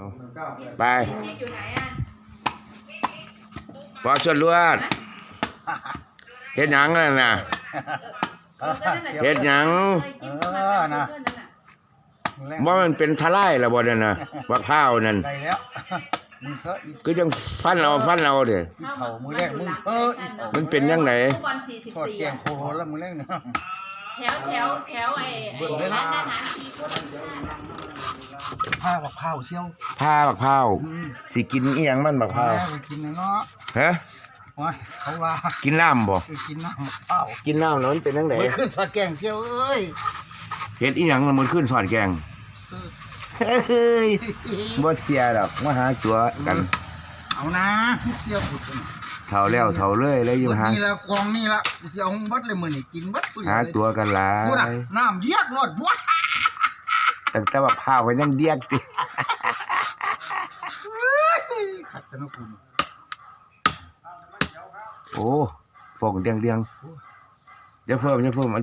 เอาไปพี่อยู่ไหนอะพอชวนลวดเฮ็ดหยังนั่นน่ะเฮ็ดหยังเออนะบ่มันเป็นทลายแล้วบ่นั่นน่ะบักพร้าวนั่นได้แล้วมึงเถอะอีกก็ยังฟันเอาฟันเอาเด้อเขามือแรกมึงเถอะอีกเขามันเป็นยังไงบอลสี่สิบทอดสี่แกงโคโรแล้วมือแรกเนาะแถวแถวแถวไอ้ไอ้ร้านอาหารซีฟู้ด ผ้าบักข้าวเชี่ยวผ้าบักพร้าวอืมสิกินอีหยังมันบักพร้าวแม่ไปกินเนาะฮะโอ้ยเขาว่ากินน้ำบ่ไปกินน้ำบักข้ากินน้ำแล้วมันเป็นจังไดมือขึ้นทอดแกงเชี่ยวเอ้ยเฮ็ดอีหยังมันขึ้นสอดแกงซื้อเฮ้ยบ่เสียดอกมาหาจัวกันเอานะเชี่ยวอุดกันเท่าแล้วเท่าเลยเลยอยู่หานี่ละกองนี่ละเอาบัดเลยมือนี่กินบัดกูหาตัวกันหลาพูดอะยน้ำเยียกรถว้า ตั้งแต่บักพร้าวก็ยังเดียกติขัดกันนะคุณโอ้ฟองเดียงเดียงเดี๋ยวเพิ่มเดี๋ยวเพิ่มเอา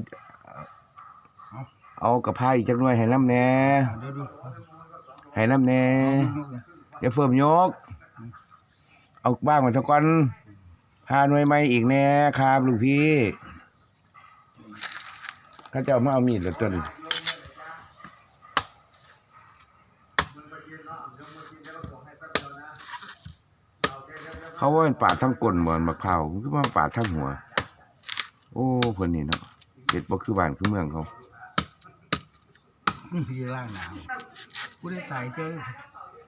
เอากระเพราอีกจักหน่อยให้น้ำแหน่เดี๋ยวดูให้น้ำแหน่เอาดูเดี๋ยวเพิ่มยก เอาบ้างมาสักก่อนพาหน่วยใหม่อีกแน่ครับลูกพี่ เขาจะเอามาเอามีดแล้วต้น เขาว่าเป็นป่าดทั้งก้นเหมือนมะพร้าวมันคือว่าป่าดทั้งหัว โอ้เพิ่นนี่เนาะเฮ็ดบ่คือบ้านคือเมืองเขานี่พี่ล่างหนาวกูได้ตายเจ้าเลย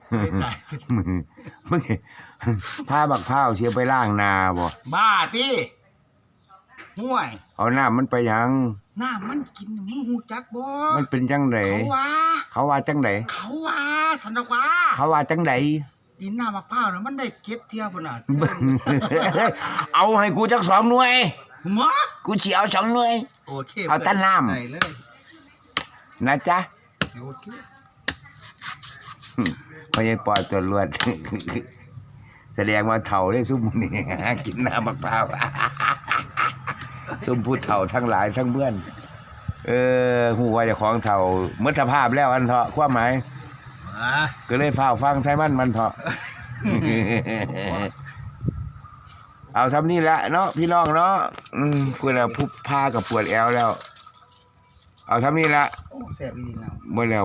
กูได้ตายมือมึงผ้าบักพร้าวเสียไปล้างนาบ่บ้าติห่วย เอาน้ามันไปหยังน้ามันกินมึงหูจักบ่มันเป็นจังไดเขาว่าเขาว่าจังไดเขาว่า สันดอกว่าเขาว่าจังไดดินหน้ามะพร้าวน่ะมันได้เก็บเที่ยวพุ่นน่ะเอาให้กูจักสองหน่วย หมอกูสิเอาสองหน่วย โอเคเอาแต่น้ำ ได้เลยนะจ๊ะโอเคพอยังปล่อยตัวรวด แสดงว่าเฒ่าได้ซุ่มนี่ กินน้ำบักพร้าว ซุ่มผู้เฒ่าทั้งหลายทั้งเพื่อน เออหูว่าเจะของเฒ่าหมดสภาพแล้วอันเถาะความหมาย อ่าก็เลยฝ้าวฟังไซมันมันเถาะเอาทำนี่แหละเนาะพี่น้องเนาะอืมพูดแล้วพุบผ้ากับปวดแอวแล้ว เอาทำนี่ละโอ้แซ่บอีหลีนะเมื่อแล้ว